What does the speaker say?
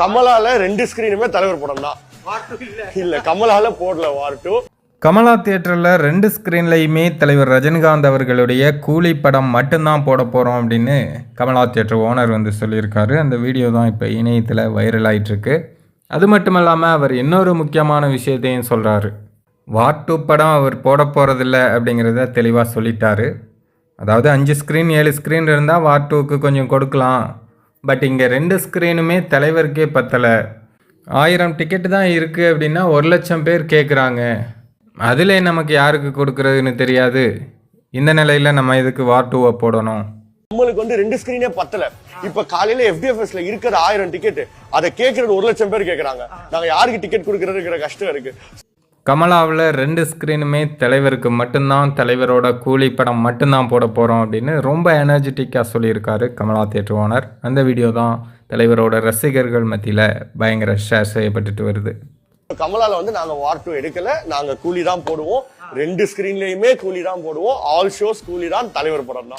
கமலால ரெண்டு ஸ்கிரீனுமே தலைவர் படம் தான் இல்ல கமலால போடல வார் டூ கமலா தியேட்டரில் ரெண்டு ஸ்க்ரீன்லையுமே தலைவர் ரஜினிகாந்த் அவர்களுடைய கூலி படம் மட்டும்தான் போட போகிறோம் அப்படின்னு கமலா தியேட்டர் ஓனர் வந்து சொல்லியிருக்காரு. அந்த வீடியோ தான் இப்போ இணையத்தில் வைரல் ஆயிட்டிருக்கு. அது மட்டும் இல்லாமல் அவர் இன்னொரு முக்கியமான விஷயத்தையும் சொல்கிறாரு வார் டூ படம் அவர் போட போகிறதில்ல அப்படிங்கிறத தெளிவாக சொல்லிட்டாரு. அதாவது அஞ்சு ஸ்க்ரீன் ஏழு ஸ்க்ரீன் இருந்தால் வார் டூக்கு கொஞ்சம் கொடுக்கலாம். பட் இங்கே ரெண்டு ஸ்க்ரீனுமே தலைவருக்கே பத்தலை. ஆயிரம் டிக்கெட்டு தான் இருக்குது அப்படின்னா ஒரு லட்சம் பேர் கேட்குறாங்க அதில் நமக்கு யாருக்கு கொடுக்குறதுன்னு தெரியாது. இந்த நிலையில் நம்ம இதுக்கு வார் டூவை போடணும். நம்மளுக்கு வந்து ரெண்டு ஸ்கிரீனே பத்தல. இப்ப காலையில எஃப்டிஎஃப்எஸ்ல இருக்கிற ஆயிரம் டிக்கெட் அதை கேட்கறது ஒரு லட்சம் பேர் கேட்கறாங்க நாங்க யாருக்கு டிக்கெட் கொடுக்கறதுங்கிற கஷ்டம் இருக்கு. கமலாவில் ரெண்டு ஸ்க்ரீனுமே தலைவருக்கு மட்டும்தான் தலைவரோட கூலி படம் மட்டும்தான் போட போகிறோம் அப்படின்னு ரொம்ப எனர்ஜெட்டிக்காக சொல்லியிருக்காரு கமலா தேட்டர் ஓனர் அந்த வீடியோ தான் தலைவரோட ரசிகர்கள் மத்தியில் பயங்கர ஷேர் செய்யப்பட்டுட்டு வருது. கமலால வந்து நாங்க வார் டூ எடுக்கல. நாங்க கூலி தான் போடுவோம். ரெண்டு ஸ்கிரீன்லயுமே கூலி தான் போடுவோம். ஆல் ஷோஸ் கூலி தான் தலைவர் படம் தான்.